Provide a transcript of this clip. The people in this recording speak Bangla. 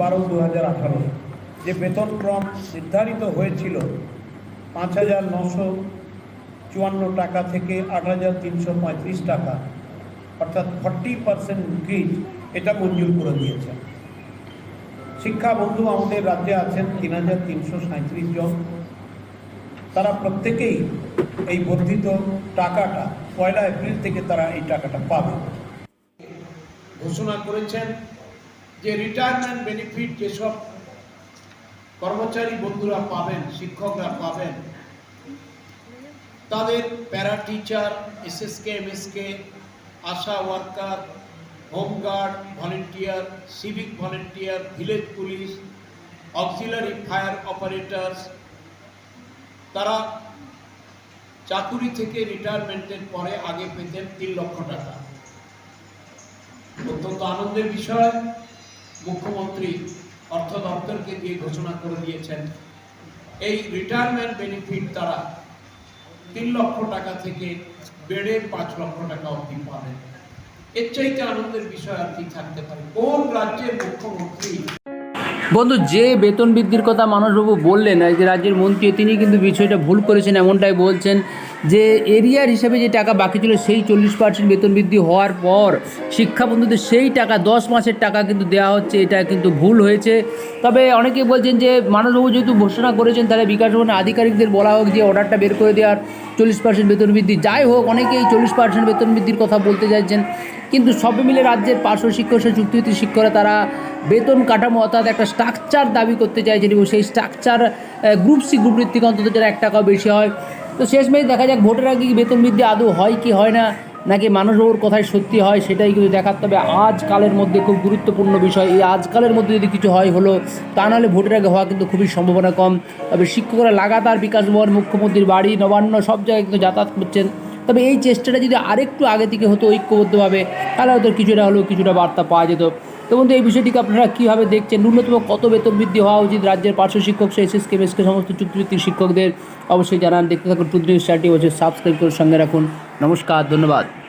বারো দু হাজার আঠারো। যে বেতন ক্রম নির্ধারিত হয়েছিল পাঁচ হাজার নশো চুয়ান্ন টাকা থেকে আট হাজার তিনশো পঁয়ত্রিশ টাকা। অর্থাৎ ফর্টি পার্সেন্ট ইনক্রিজ এটা মঞ্জুর করে দিয়েছে। শিক্ষা বন্ধু আমাদের রাজ্যে আছেন তিন হাজার তিনশো সাঁত্রিশ জন। তারা প্রত্যেকেই এই বর্ধিত টাকাটা পয়লা এপ্রিল থেকে তারা এই টাকাটা পাবে। ঘোষণা করেছেন যে রিটায়ারমেন্ট বেনিফিট যেসব কর্মচারী বন্ধুরা পাবেন, শিক্ষকরা পাবেন, তাদের para teacher SSK MSK ASHA worker home guard volunteer civic volunteer village police auxiliary fire operators তারা চাকুরি থেকে রিটায়ারমেন্টের পরে আগে পেতেন তিন লক্ষ টাকা। অত্যন্ত আনন্দের বিষয়। মুখ্যমন্ত্রী অর্থ দপ্তরকে দিয়ে ঘোষণা করে দিয়েছেন। এই রিটায়ারমেন্ট বেনিফিট তারা তিন লক্ষ টাকা থেকে বেড়ে পাঁচ লক্ষ টাকা অবধি পাবেন। এর চাইতে আনন্দের বিষয় আর কি থাকতে পারে? কোন রাজ্যের মুখ্যমন্ত্রী বন্ধু, যে বেতন বৃদ্ধির কথা মানসবাবু বললেন যে রাজ্যের মন্ত্রী, তিনি কিন্তু বিষয়টা ভুল করেছেন, এমনটাই বলছেন যে এরিয়ার হিসেবে যে টাকা বাকি ছিল, সেই চল্লিশ পার্সেন্ট বেতন বৃদ্ধি হওয়ার পর শিক্ষা বন্ধুদের সেই টাকা, দশ মাসের টাকা কিন্তু দেওয়া হচ্ছে, এটা কিন্তু ভুল হয়েছে। তবে অনেকে বলছেন যে মানসবাবু যেহেতু ঘোষণা করেছেন, তাহলে বিকাশ ভবনের আধিকারিকদের বলা হোক যে অর্ডারটা বের করে দেওয়ার চল্লিশ পার্সেন্ট বেতন বৃদ্ধি। যাই হোক, অনেকেই চল্লিশ পার্সেন্ট বেতন বৃদ্ধির কথা বলতে চাইছেন কিন্তু সব মিলে রাজ্যের পার্শ্ব শিক্ষক চুক্তিভিত্তিক শিক্ষকরা তারা বেতন কাঠামো অর্থাৎ একটা স্ট্রাকচার দাবি করতে চাইছেন এবং সেই স্ট্রাকচার গ্রুপ সি গ্রুপ ভিত্তিক অন্তত যারা এক টাকাও বেশি হয়। তো শেষমেশ দেখা যাক, ভোটের আগে কি বেতন বৃদ্ধি আদৌ হয় কি হয় না। নাকি মানুষ ওর কথাই সত্যি হয় সেটাই কিন্তু দেখার তবে আজকালের মধ্যে খুব গুরুত্বপূর্ণ বিষয়। এই আজকালের মধ্যে যদি কিছু হয় হলো, তা নাহলে ভোটের আগে হওয়া কিন্তু খুবই সম্ভাবনা কম। তবে শিক্ষকরা লাগাতার বিকাশ ভবন, মুখ্যমন্ত্রীর বাড়ি, নবান্ন সব জায়গায় কিন্তু যাতায়াত করছেন। তবে এই চেষ্টাটা যদি আরেকটু আগে থেকে হতো ঐক্যবদ্ধভাবে, তাহলে হয়তো কিছুটা হলেও কিছুটা বার্তা পাওয়া যেত। তো বন্ধু, এই বিষয়টিকে আপনারা কীভাবে দেখছেন? ন্যূনতম কত বেতন বৃদ্ধি হওয়া উচিত রাজ্যের পার্শ্ব শিক্ষক সে এসএসকে বেসকে সমস্ত চুক্তিভিত্তিক শিক্ষকদের? অবশ্যই জানান। দেখতে থাকুন প্রতিদিন স্টারটি বছর সাবস্ক্রাইব করে সঙ্গে রাখুন। নমস্কার ধন্যবাদ।